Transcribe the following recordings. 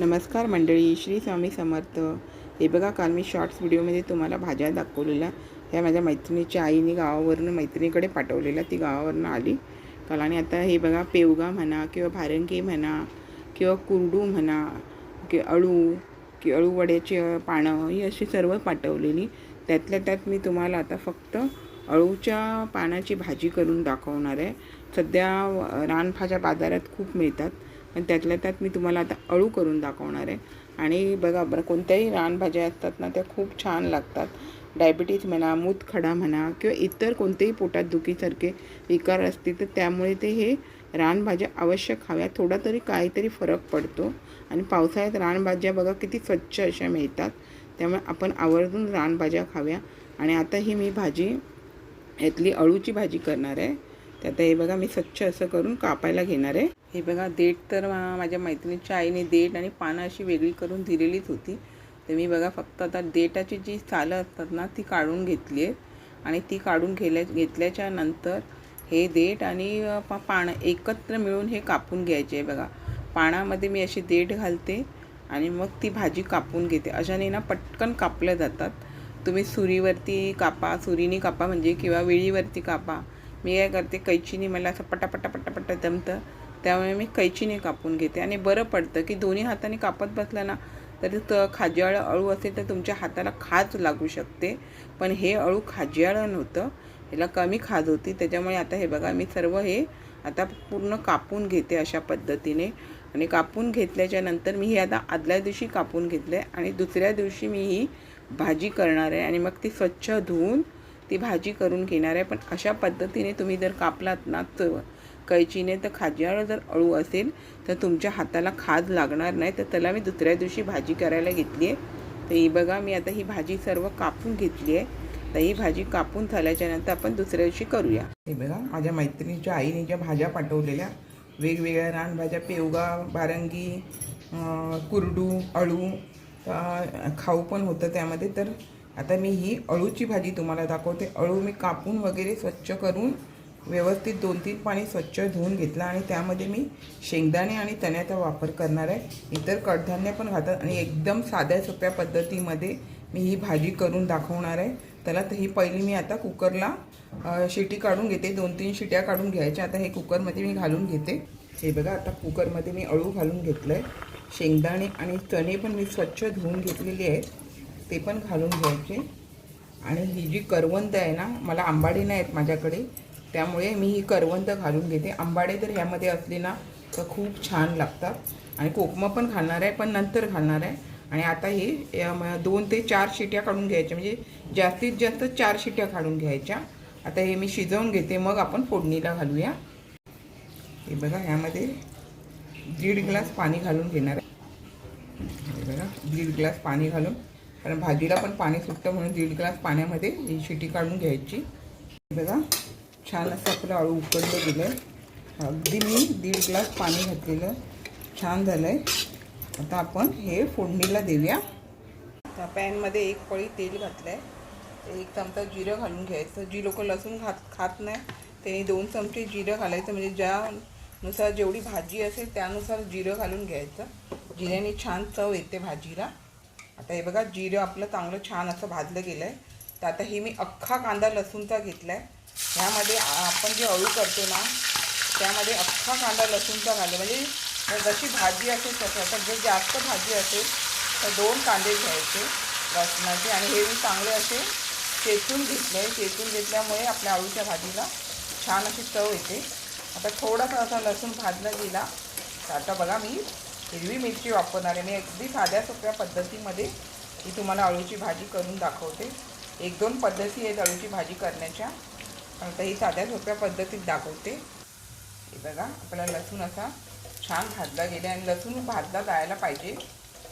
नमस्कार मंडळी श्री स्वामी समर्थ. हे बघा काल मी शॉर्ट्स व्हिडिओमध्ये तुम्हाला भाज्या दाखवलेल्या. ह्या माझ्या मैत्रिणीच्या आईने गावावरून मैत्रिणीकडे पाठवलेल्या ती गावावरून आली. काल आणि आता हे बघा पेवगा म्हणा किंवा भारंगी म्हणा किंवा कुरडू म्हणा कि अळू की अळू वड्याची पानं ही अशी सर्व पाठवलेली. त्यातल्या त्यात मी तुम्हाला आता फक्त अळूच्या पानाची भाजी करून दाखवणार आहे. सध्या रानभाज्या बाजारात खूप मिळतात. पण त्यातल्या त्यात मी तुम्हाला आता अळू करून दाखवणार आहे. आणि बघा बरं कोणत्याही रानभाज्या असतात ना त्या खूप छान लागतात. डायबिटीज म्हणा मूतखडा म्हणा किंवा इतर कोणतेही पोटात दुखीसारखे विकार असतील तर त्यामुळे ते हे रानभाज्या अवश्य खाव्या. थोडा तरी काहीतरी फरक पडतो. आणि पावसाळ्यात रानभाज्या बघा किती स्वच्छ अशा मिळतात. त्यामुळे आपण आवर्जून रानभाज्या खाव्या. आणि आता ही मी भाजी यातली अळूची भाजी करणार आहे. तर आता हे बघा मी स्वच्छ असं करून कापायला घेणार आहे. हे बघा देठ तर मा- माझ्या मैत्रिणीच्या आईने देठ आणि पानं अशी वेगळी करून दिलेलीच होती. तर मी बघा फक्त आता देठाची जी सालं असतात ना ती काढून घेतली आहेत. आणि ती काढून घेल्या घेतल्याच्या नंतर हे देठ आणि पा पानं एकत्र मिळून हे कापून घ्यायचे आहे बघा. पानामध्ये मी अशी देठ घालते आणि मग ती भाजी कापून घेते. अशाने ना पटकन कापल्या जातात. तुम्ही सुरीवरती कापा सुरीने कापा म्हणजे किंवा वेळीवरती कापा. मी काय करते कैचीने मला असं पटापटा पटापटा जमतं त्यामुळे मी कैचीने कापून घेते. आणि बरं पडतं की दोन्ही हाताने कापत बसलं ना तर त खाजियाळ अळू असेल तर तुमच्या हाताला खाज लागू शकते. पण हे अळू खाजियाळं नव्हतं. ह्याला कमी खाज होती. त्याच्यामुळे आता हे बघा मी सर्व हे आता पूर्ण कापून घेते अशा पद्धतीने. आणि कापून घेतल्याच्या नंतर मी हे आता आदल्या दिवशी कापून घेतलं आहे आणि दुसऱ्या दिवशी मी ही भाजी करणार आहे. आणि मग ती स्वच्छ धुवून ती भाजी करून घेणार आहे. पण अशा पद्धतीने तुम्ही जर कापलात ना तर कैचीने तर खाज्यावर जर अळू असेल तर तुमच्या हाताला खाज लागणार नाही. तर त्याला मी दुसऱ्या दिवशी भाजी करायला घेतली आहे. तर ही बघा मी आता ही भाजी सर्व कापून घेतली आहे. तर ही भाजी कापून झाल्याच्यानंतर आपण दुसऱ्या दिवशी करूया. हे बघा माझ्या मैत्रिणीच्या आईने ज्या भाज्या पाठवलेल्या वेगवेगळ्या रानभाज्या पेवगा बारंगी कुरडू अळू खाऊ पण होतं त्यामध्ये. तर आता मी ही अळूची भाजी तुम्हाला दाखवते. अळू मी कापून वगैरे स्वच्छ करून व्यवस्थित दोन तीन पाणी स्वच्छ धुवून घेतलं आणि त्यामध्ये मी शेंगदाणे आणि तण्याचा वापर करणार आहे. इतर कडधान्य पण घातात आणि एकदम साध्या सोप्या पद्धतीमध्ये मी ही भाजी करून दाखवणार आहे. त्याला तर ही पहिली मी आता कुकरला शिटी काढून घेते. दोन तीन शिट्या काढून घ्यायच्या. आता हे कुकरमध्ये मी घालून घेते. हे बघा आता कुकरमध्ये मी अळू घालून घेतलं आहे शेंगदाणे आणि चणे पण मी स्वच्छ धुवून घेतलेले आहेत. ते पण घालून घ्यायचे. आणि ही जी करवंद आहे ना मला आंबाडी नाही आहेत माझ्याकडे. त्यामुळे मी ही करवंद घालून घेते. आंबाडे जर ह्यामध्ये असले ना तर खूप छान लागतात. आणि कोकमा पण घालणार आहे पण नंतर घालणार आहे. आणि आता हे या दोन ते चार शिट्या काढून घ्यायच्या. म्हणजे जास्तीत जास्त चार शिट्या काढून घ्यायच्या. आता हे मी शिजवून घेते. मग आपण फोडणीला घालूया. हे बघा ह्यामध्ये दीड ग्लास पाणी घालून घेणार आहे. हे बघा दीड ग्लास पाणी घालून. कारण भाजीला पण पाणी सुटतं म्हणून दीड ग्लास पाण्यामध्ये ही शिटी काढून घ्यायची. बघा. छान असं आपलं अळू उकडलं गेलं आहे अगदी मी दीड ग्लास पाणी घातलेलं छान झालं आहे आता आपण हे फोडणीला देऊया. आता पॅनमध्ये एक पळी तेल घातलं आहे एक चमचा जिरं घालून घ्यायचं. जी लोक लसूण खात खात नाही त्यांनी दोन चमचे जिरं घालायचं. म्हणजे ज्यानुसार जेवढी भाजी असेल त्यानुसार जिरं घालून घ्यायचं. जिऱ्याने छान चव येते भाजीला. आता हे बघा जिरं आपलं चांगलं छान असं भाजलं गेलं आहे तर आता हे मी अख्खा कांदा लसूणचा घेतला आहे ह्यामध्ये आपण जे अळू करतो ना त्यामध्ये अख्खा कांदा लसूणचा घालतो म्हणजे जशी भाजी असेल तसं तर जर जास्त भाजी असेल तर दोन कांदे घ्यायचे लसणाचे. आणि हे मी चांगले असे चेचून घेतले. चेचून घेतल्यामुळे आपल्या आळूच्या भाजीला छान अशी चव येते. आता थोडासा असा लसूण भाजला गेला तर आता बघा मी हिरवी मिरची वापरणार आहे. मी अगदी साध्या सोप्या पद्धतीमध्ये ही तुम्हाला अळूची भाजी करून दाखवते. एक दोन पद्धती आहेत अळूची भाजी करण्याच्या. आता ही साध्या सोप्या पद्धतीत दाखवते. हे बघा आपला लसूण असा छान भाजला गेला आणि लसूण भाजला जायला पाहिजे.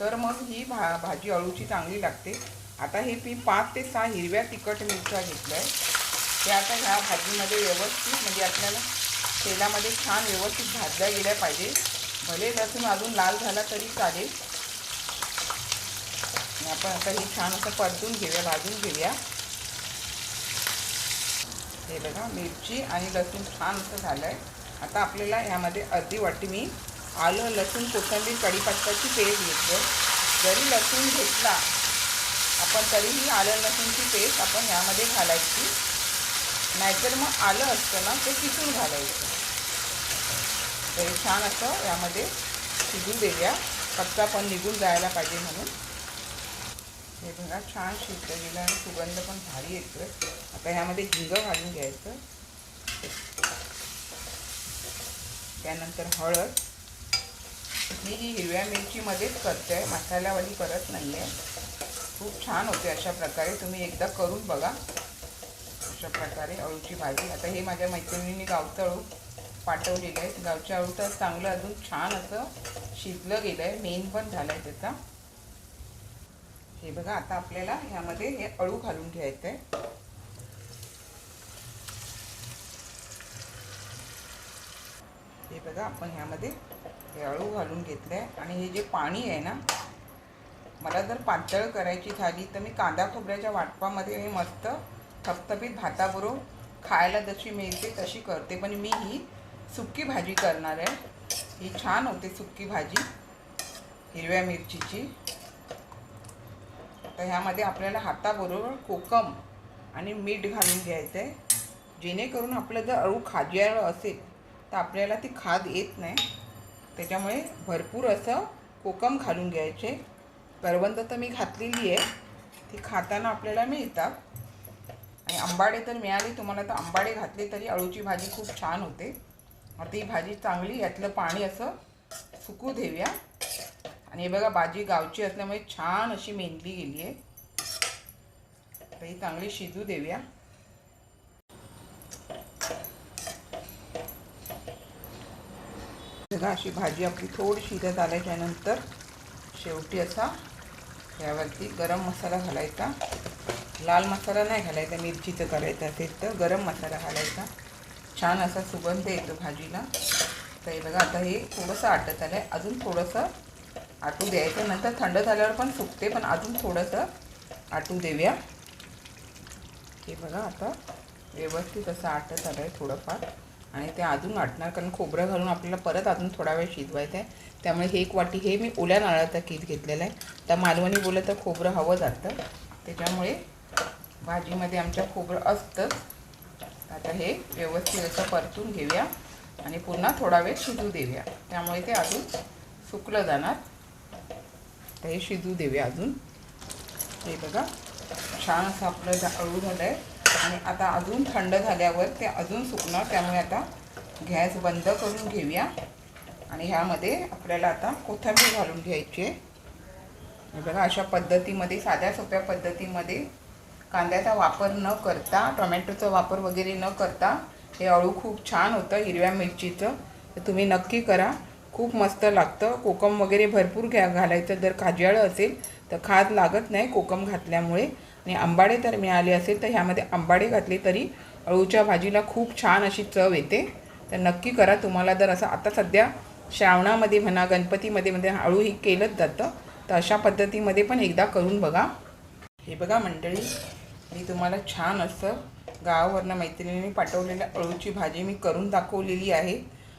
तर मग ही भा भाजी अळूची चांगली लागते. आता हे मी पाच ते सहा हिरव्या तिखट मिरच्या घेतल्या. आहे ते आता ह्या भाजीमध्ये व्यवस्थित म्हणजे आपल्याला तेलामध्ये छान व्यवस्थित भाजल्या गेल्या पाहिजे. भले लसूण अजून लाल झाला तरी चालेल. आपण आता हे छान असं परतून घेऊया भाजून घेऊया. हे बघा मिरची आणि लसूण छान असं झालं आहे आता आपल्याला ह्यामध्ये अर्धी वाटी मी आलं लसूण कोथंबीर कढीपत्त्याची पेस्ट घेतलं. जरी लसूण घेतला आपण तरीही आलं लसूणची पेस्ट आपण यामध्ये घालायची. नाहीतर मग आलं असतं ना ते किसून घालायचं. तर हे छान असं यामध्ये शिजू देऊया. कच्चा पण निघून जायला पाहिजे म्हणून. हे बघा छान शिजलं गेलं आणि सुगंध पण भारी येतोय. आता ह्यामध्ये हिंग घालून घ्यायचं. त्यानंतर हळद. मी ही हिरव्या मिरचीमध्येच करते. आहे मसाल्यावाली करत नाही आहे खूप छान होते अशा प्रकारे. तुम्ही एकदा करून बघा. अशा प्रकारे अळूची भाजी. आता हे माझ्या मैत्रिणींनी गावचं अळू पाठवलेलं आहे गावच्या अळू तर चांगलं अजून छान असं शिजलं गेलं आहे मेन पण झालं आहे त्याचा. हे बघा आता आपल्याला ह्यामध्ये हे अळू घालून घ्यायचं आहे बघा आपण ह्यामध्ये हे अळू घालून घेतलं आहे आणि हे जे पाणी आहे ना मला जर पातळ करायची झाली तर मी कांदा खोबऱ्याच्या वाटपामध्ये हे मस्त थपथपीत भाताबरोबर खायला जशी मिळते तशी करते. पण मी ही सुक्की भाजी करणार आहे. ही छान होते सुक्की भाजी हिरव्या मिरचीची. तर ह्यामध्ये आपल्याला हाताबरोबर कोकम आणि मीठ घालून घ्यायचं आहे जेणेकरून आपलं जर अळू खाज्याळ असेल तर आपल्याला ती खाद येत नाही. त्याच्यामुळे भरपूर असं कोकम घालून घ्यायचे. करवंद तर मी घातलेली आहे. ती खाताना आपल्याला मिळतात. आणि आंबाडे तर मिळाले. तुम्हाला तर आंबाडे घातले तरी अळूची भाजी खूप छान होते. आता ही भाजी चांगली यातलं पाणी असं सुकू देऊया. आणि हे बघा भाजी गावची असल्यामुळे छान अशी मेंदली गेली आहे. तर ही चांगली शिजू देऊया. बघा अशी भाजी आपली थोडीशी शिजत आल्याच्यानंतर शेवटी असा यावरती गरम मसाला घालायचा. लाल मसाला नाही घालायचा मिरचीचं करायचं असेल तर गरम मसाला घालायचा. छान असा सुगंध येतो भाजीला. तर हे बघा आता हे थोडंसं आटत आलं आहे अजून थोडंसं आटू द्यायचं. नंतर थंड झाल्यावर पण सुकते पण अजून थोडंसं आटू देऊया. हे बघा आता व्यवस्थित असं आटत आलं आहे थोडंफार. आणि ते अजून वाटणार कारण खोबरं घालून आपल्याला परत अजून थोडा वेळ शिजवायचं आहे त्यामुळे हे एक वाटी हे मी ओल्या नारळाचा कीत घेतलेलं आहे. तर मालवणी बोललं तर खोबरं हवं जातं. त्याच्यामुळे भाजीमध्ये आमच्या खोबरं असतं आता हे व्यवस्थित असं परतून घेऊया आणि पुन्हा थोडा वेळ शिजू देऊया. त्यामुळे ते अजून सुकलं जाणार. तर हे शिजू देऊया अजून. हे बघा छान असं आपलं झा अळू झालं आहे आणि आता अजून थंड झाल्यावर ते अजून सुकणार त्यामुळे आता गॅस बंद करून घेऊया. आणि ह्यामध्ये आपल्याला आता कोथिंबीर घालून घ्यायची आहे. बघा अशा पद्धतीमध्ये साध्या सोप्या पद्धतीमध्ये कांद्याचा वापर न करता टोमॅटोचा वापर वगैरे न करता हे अळू खूप छान होतं हिरव्या मिरचीचं. तर तुम्ही नक्की करा. खूप मस्त लागतं. कोकम वगैरे भरपूर घ्या घालायचं जर काजियाळं असेल तर खाद लागत नाही कोकम घातल्यामुळे. आणि आंबाडे तर मिळाले असेल तर ह्यामध्ये आंबाडे घातले तरी अळूच्या भाजीला खूप छान अशी चव येते. तर नक्की करा. तुम्हाला जर असं आता सध्या श्रावणामध्ये म्हणा गणपतीमध्ये म्हणजे अळू ही केलंच जातं तर अशा पद्धतीमध्ये पण एकदा करून बघा. हे बघा मंडळी मी तुम्हाला छान असं गावावरनं मैत्रिणींनी पाठवलेल्या अळूची भाजी मी करून दाखवलेली आहे.